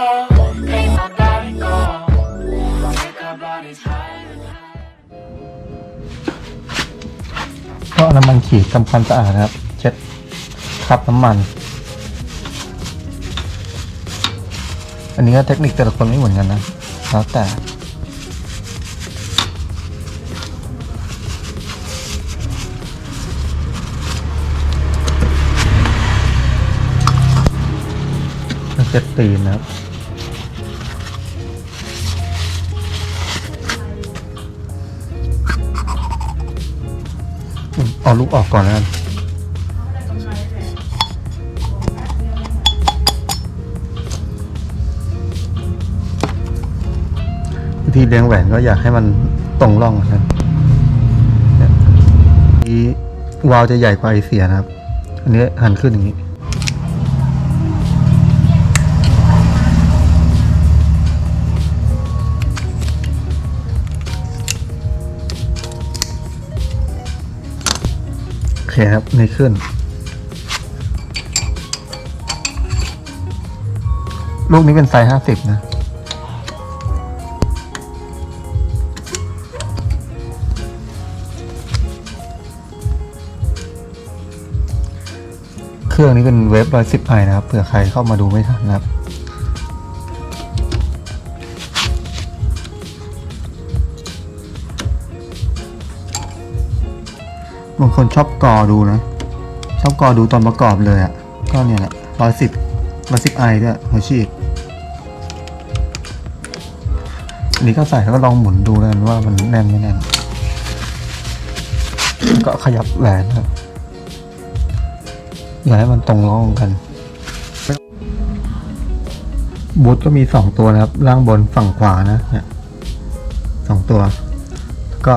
ก็เอาน้ำมันขีดทำความสะอาดนะครับ เช็ดคราบน้ำมัน อันนี้ก็เทคนิคแต่ละคนไม่เหมือนกันนะ แล้วแต่เช็ดตีนนะครับ เอาลูกออกก่อนแล้วกันวิธีเลี้ยงแหวนก็อยากให้มันตรงร่องนะครับเนี่ยนี้วาล์วจะใหญ่กว่าไอเสียนะครับ อันนี้หันขึ้นอย่างนี้ คครับในขึ้น ลูกนี้เป็นไซส์ห้าสิบนะ เครื่องนี้เป็นเวฟร้อยสิบไอนะครับเผื่อใครเข้ามาดูไม่ทันนะครับ บางคนชอบกอดูนะ ชอบกอดูตอนประกอบเลยอะ่ะ ก็เนี่ยแหละร้อยสิบร้อยสิบไอด้วยหัวฉีดอันนี้ก็ใส่แล้วก็ลองหมุนดูแล้วว่ามันแน่นไม่แน่น ก็ขยับแหวนครับอย่าให้มันตรงร่องกันบูทก็มีสองตัวนะครับ ล่างบนฝั่งขวานะเนี่ยสองตัวแล้วก็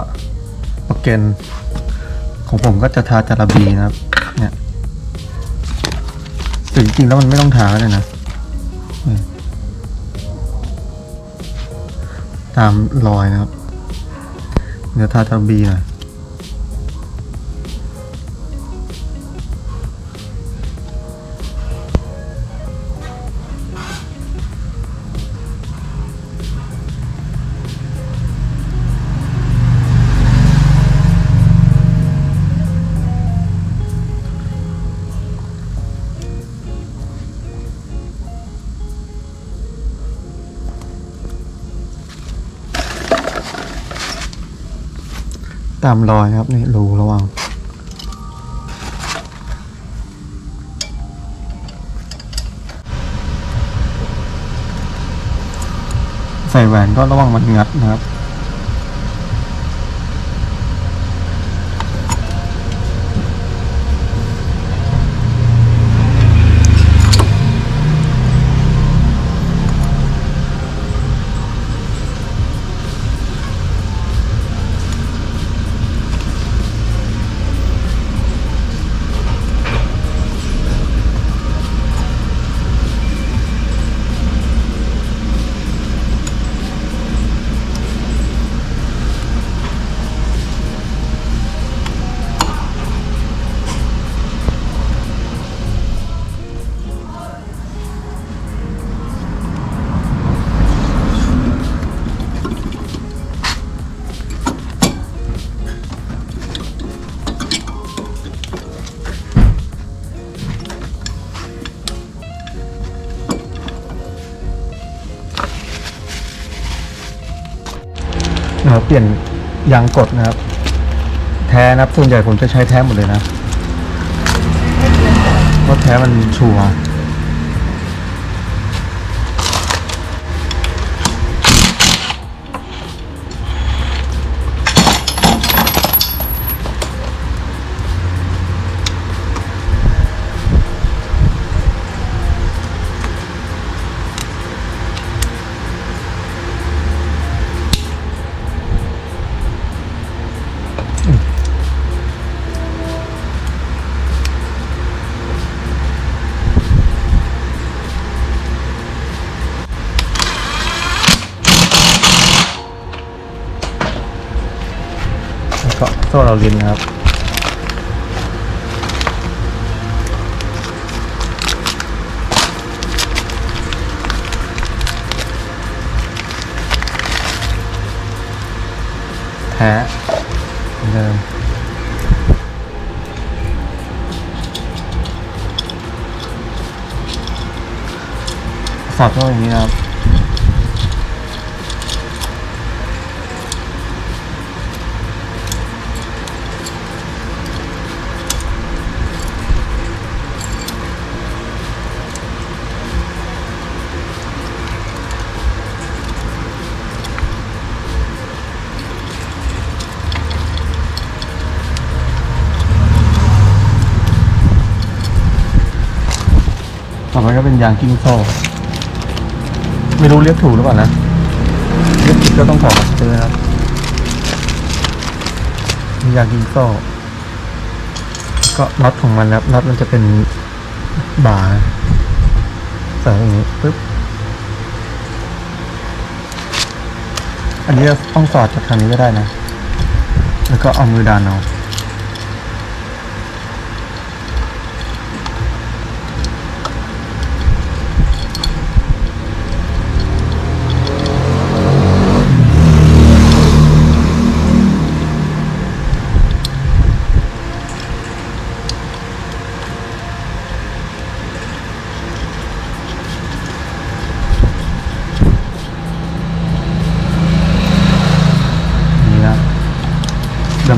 ประเกน ของผมก็จะทาจาระบีนะครับ เนี่ยแต่จริงๆแล้วมันไม่ต้องทาเลยนะตามรอยนะครับ เดี๋ยวทาจาระบีหน่อย ตามรอยครับนี่รูระวังใส่แหวนก็ระวังมันงัดนะครับ เปลี่ยนยางกดนะครับ แท้นะครับส่วนใหญ่ผมจะใช้แท้หมดเลยนะเพราะแท้มันชัวร์ ซ่เราลินครับ แท้เดิมสอดเข้าอย่างนี้ครับ ต่อไปก็เป็นยางกิ้งโซ่ ไม่รู้เรียกถูกหรือเปล่านะเรียกผิดก็ต้องขอซื้อนะครับยางกิ้งโซ่ก็น็อตของมันนะครับน็อตมันจะเป็นบ่าใส่อย่างนี้ปึ๊บอันนี้ต้องสอดจากทางนี้ก็ได้นะ แล้วก็เอามือดันเอา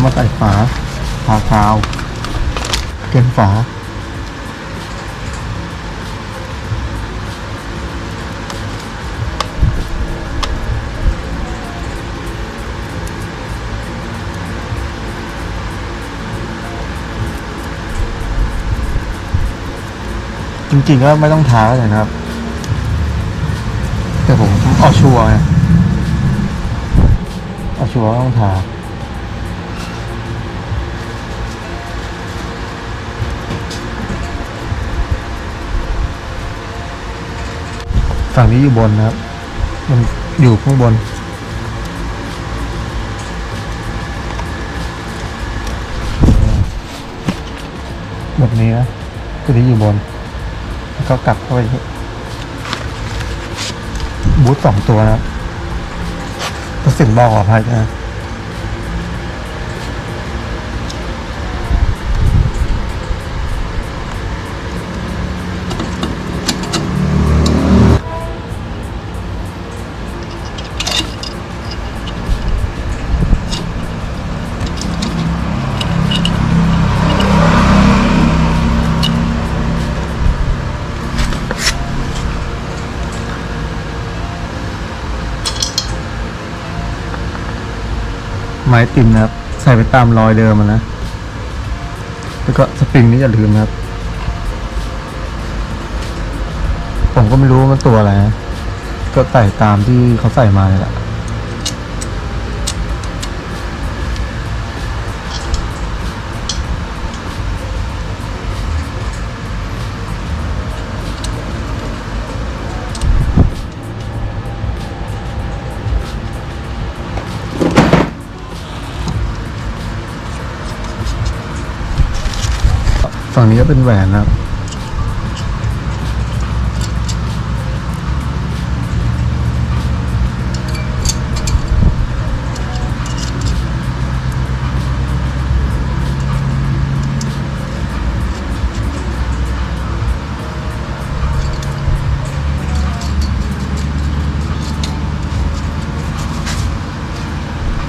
มาใส่ฝาฝาคาวเก็นฝาจริงๆก็ไม่ต้องทาก็ได้นะครับ แต่ผมเอาชัวร์ไงเอาชัวร์ต้องทา ฝั่งนี้อยู่บนนะครับ มันอยู่ข้างบนแบบนี้นะตัวนี้อยู่บน แล้วก็กลับเข้าไปบูธสองตัวนะครับรู้สึกบอกขออภัยนะ ม้ติมนะครับ ใส่ไปตามรอยเดิมนะ แล้วก็สปริงนี่อย่าลืมนะครับ ผมก็ไม่รู้ว่ามันตัวอะไรนะก็ใส่ตามที่เขาใส่มาเลยแหละ ฝั่งนี้ก็เป็นแหวนนะครับ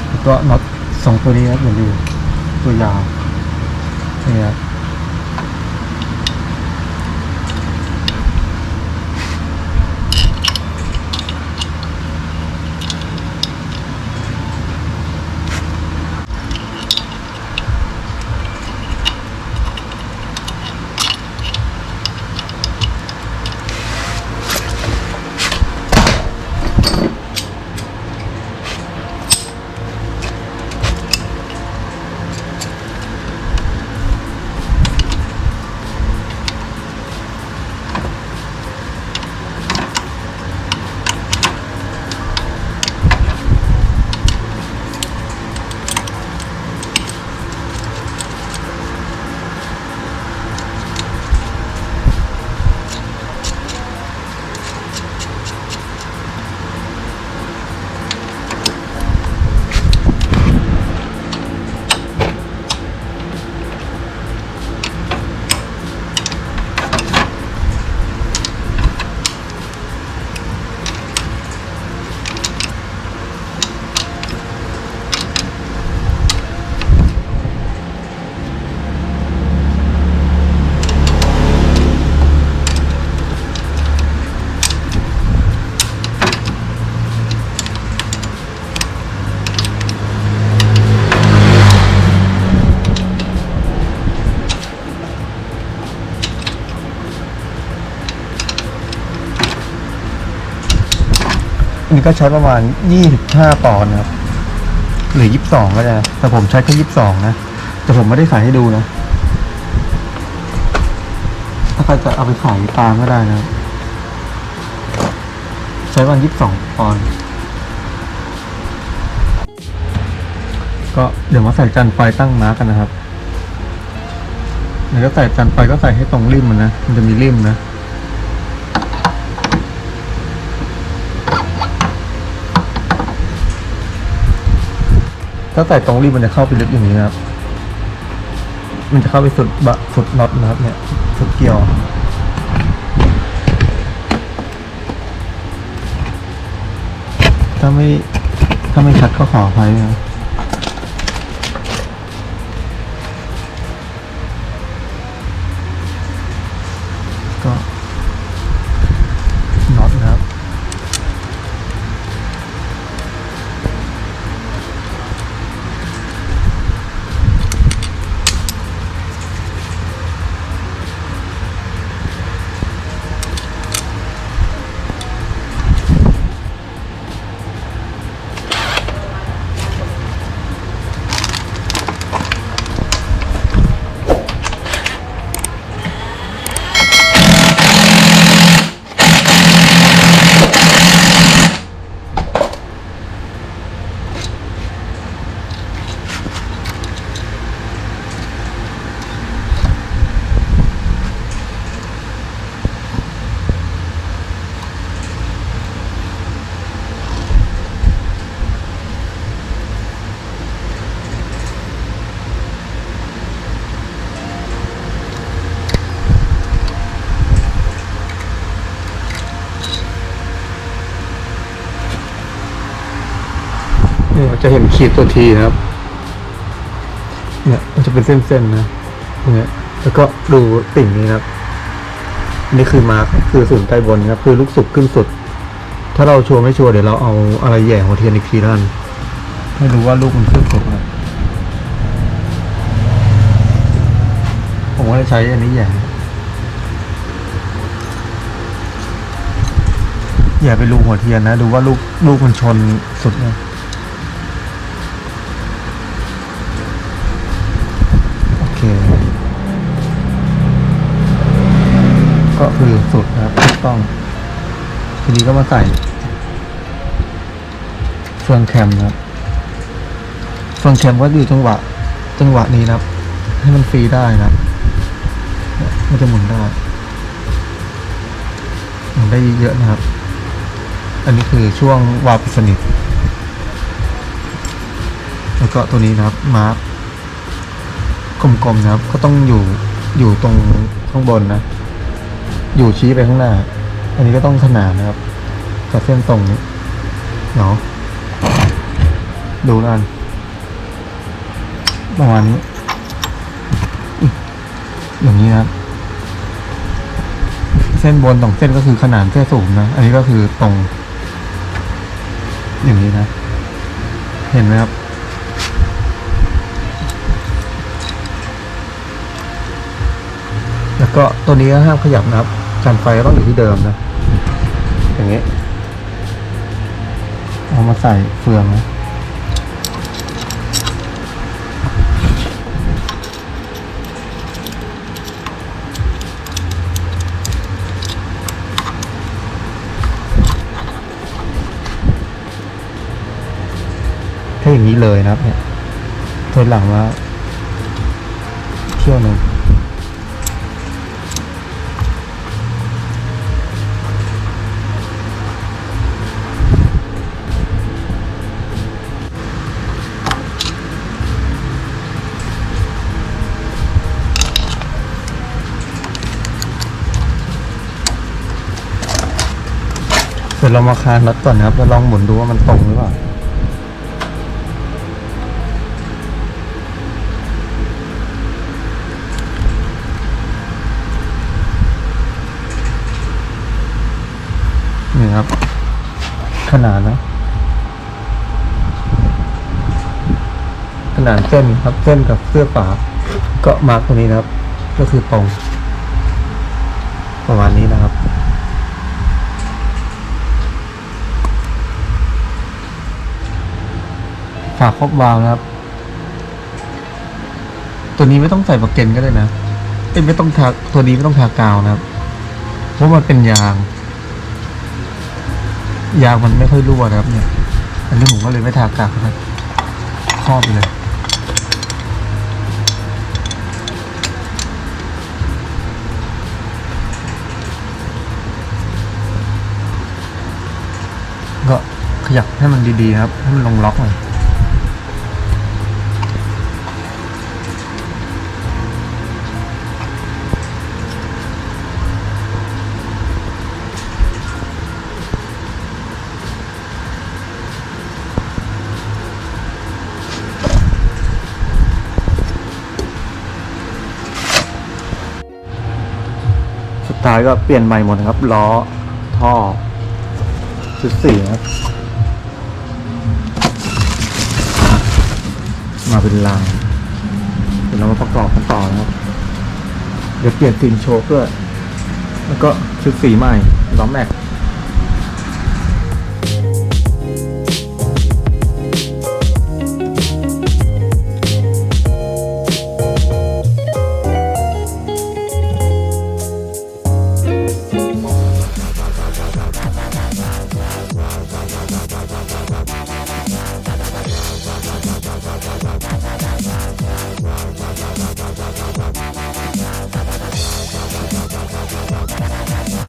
แล้วก็น็อตสองตัวนี้ครับเหมือนอยู่ตัวยาวนี่ครับ นนี้ก็ใช้ประมาณยี่สิบห้าปอนด์นะครับ หรือยี่สิบสองก็ได้ แต่ผมใช้แค่ยี่สิบสองนะ แต่ผมไม่ได้ใส่ให้ดูนะ ถ้าใครจะเอาไปขายตามก็ได้นะ ใช้วันยี่สิบสองปอนด์ ก็เดี๋ยวมาใส่จานไฟตั้งมาร์กกันนะครับเดี๋ยวก็ใส่จานไฟก็ใส่ให้ตรงริมมันนะ มันจะมีริมนะ ถ้าใส่ตรงรีมมันจะเข้าไปลึกอย่างนี้นะครับ มันจะเข้าไปสุดบะสุดน็อตนะครับ เนี่ยสุดเกี่ยวถ้าไม่ถ้าไม่ชัดก็ขออภัยนะ เนี่ยจะเห็นขีดตัวทีนะครับ เนี่ยมันจะเป็นเส้นๆนะเนี่ยแล้วก็ดูติ่งนี้นะครับ นี่คือมาร์คคือศูนย์ใต้บนนะครับ คือลูกสุกขึ้นสุด ถ้าเราชัวร์ไม่ชัวร์เดี๋ยวเราเอาอะไรแย่หัวเทียนอีกทีแล้วกันให้ดูว่าลูกมันขึ้นสุดนะผมก็จะใช้อันนี้แย่แย่ไปรูหัวเทียนนะ ดูว่าลูกลูกมันชนสุดนะ คือสุดนะครับถูกต้อง ทีนี้ก็มาใส่เฟืองแคมนะครับเฟืองแคมก็อยู่จังหวะ จังหวะนี้นะครับ ให้มันฟรีได้นะครับมันจะหมุนได้หมุนได้เยอะนะครับ อันนี้คือช่วงวาปิสนิทแล้วก็ตัวนี้นะครับมาร์คกลมๆนะครับ ก็ต้องอยู่อยู่ตรงข้างบนนะ อยู่ชี้ไปข้างหน้า อันนี้ก็ต้องขนานนะครับ กับเส้นตรงนี้เนาะดูแล้วกันประมาณนี้อย่างนี้นะครับ เส้นบนสองเส้นก็คือขนานเส้นสูงนะ อันนี้ก็คือตรง อย่างนี้นะ เห็นไหมครับแล้วก็ตัวนี้ห้ามขยับนะครับ การไฟก็ต้องอยู่ที่เดิมนะ อย่างนี้ เอามาใส่เฟืองนะแค่อย่างนี้เลยนะครับเนี่ยถอหลังว่าเที่ยวหนึ่ง ดี๋ยวเรามาคานน็อตก่อนนะครับแล้วลองหมุนดูว่ามันตรงหรือเปล่านี่ครับ ขนาดนะขนาดเส้นครับเส้นกับเสื้อฝาก็มาร์กตรงนี้นะครับ ก็คือตรงประมาณนี้นะครับ ฝาครอบวาล์วนะครับ ตัวนี้ไม่ต้องใส่ประเก็นก็ได้นะเอ้ยไม่ต้องทาตัวนี้ไม่ต้องทากาวนะครับ เพราะมันเป็นยาง ยางมันไม่ค่อยรั่วนะครับ เนี่ย อันนี้ผมก็เลยไม่ทากาวนะครับครอบเลยก็ขยับให้มันดีๆครับ ให้มันลงล็อกหน่อยายก็เปลี่ยนใหม่หมดครับ ล้อ ท่อชุดสี่ครับ มาเป็นลางเดี๋ยวเรามาประกอบกันต่อนะครับ เดี๋ยวเปลี่ยนฟิล์มโชคด้วยแล้วก็ชุดสีใหม่ล้อแม็ก